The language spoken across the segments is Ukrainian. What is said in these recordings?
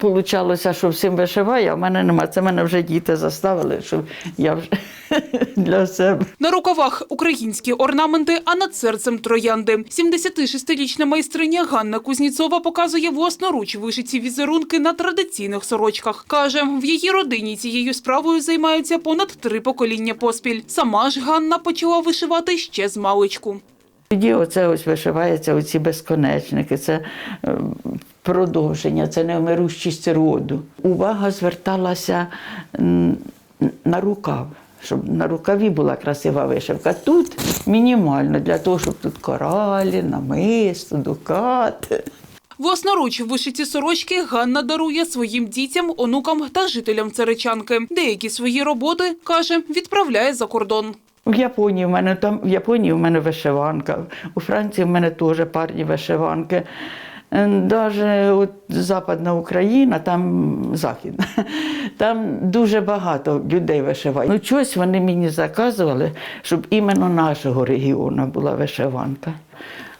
Получалося, що всім вишиваю, а в мене нема. Це мене вже діти заставили, щоб я вже для себе. На рукавах українські орнаменти, а над серцем троянди. 76-річна майстриня Ганна Кузніцова показує власноруч вишиті візерунки на традиційних сорочках. Каже, в її родині цією справою займаються понад три покоління поспіль. Сама ж Ганна почала вишивати ще з маличку. Тоді оце ось вишивається, оці безконечники, це е, продовження, це невмирущість роду. Увага зверталася на рукав, щоб на рукаві була красива вишивка. Тут мінімально для того, щоб тут коралі, намисто, дукати. Власноруч вишиті сорочки Ганна дарує своїм дітям, онукам та жителям Царичанки. Деякі свої роботи, каже, відправляє за кордон. В Японії в мене там в Японії в мене вишиванка, у Франції в мене теж парні вишиванки. Навіть от Западна Україна, там Західна, там дуже багато людей вишивають. Ну, щось вони мені заказували, щоб іменно нашого регіону була вишиванка.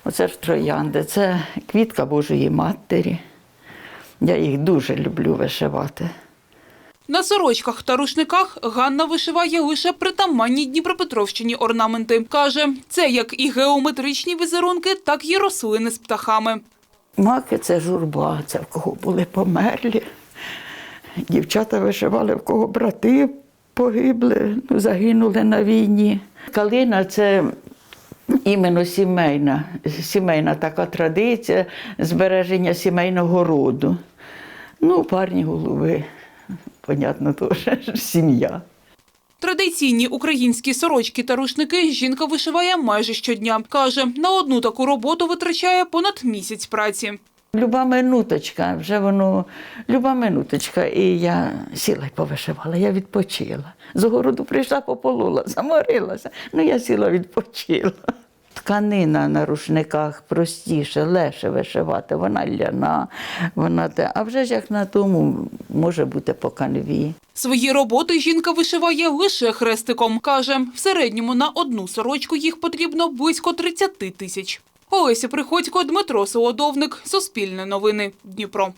Оце ж троянди, це квітка Божої Матері. Я їх дуже люблю вишивати. На сорочках та рушниках Ганна вишиває лише притаманні Дніпропетровщині орнаменти. Каже, це як і геометричні візерунки, так і рослини з птахами. Маки це журба, це в кого були померлі. Дівчата вишивали, в кого брати погибли, ну, загинули на війні. Калина це іменно сімейна, сімейна така традиція збереження сімейного роду. Ну, парні голови, понятно, теж сім'я. Традиційні українські сорочки та рушники жінка вишиває майже щодня. Каже, на одну таку роботу витрачає понад місяць праці. Люба минуточка, вже воно, люба минуточка, і я сіла й повишивала, я відпочила. З городу прийшла, пополола, заморилася. Ну, я сіла, відпочила. Тканина на рушниках простіше, легше вишивати, вона ляна, вона те. А вже ж як на тому може бути по канві. Свої роботи жінка вишиває лише хрестиком. Каже, в середньому на одну сорочку їх потрібно близько 30 тисяч. Олеся Приходько, Дмитро Солодовник, Суспільне новини, Дніпро.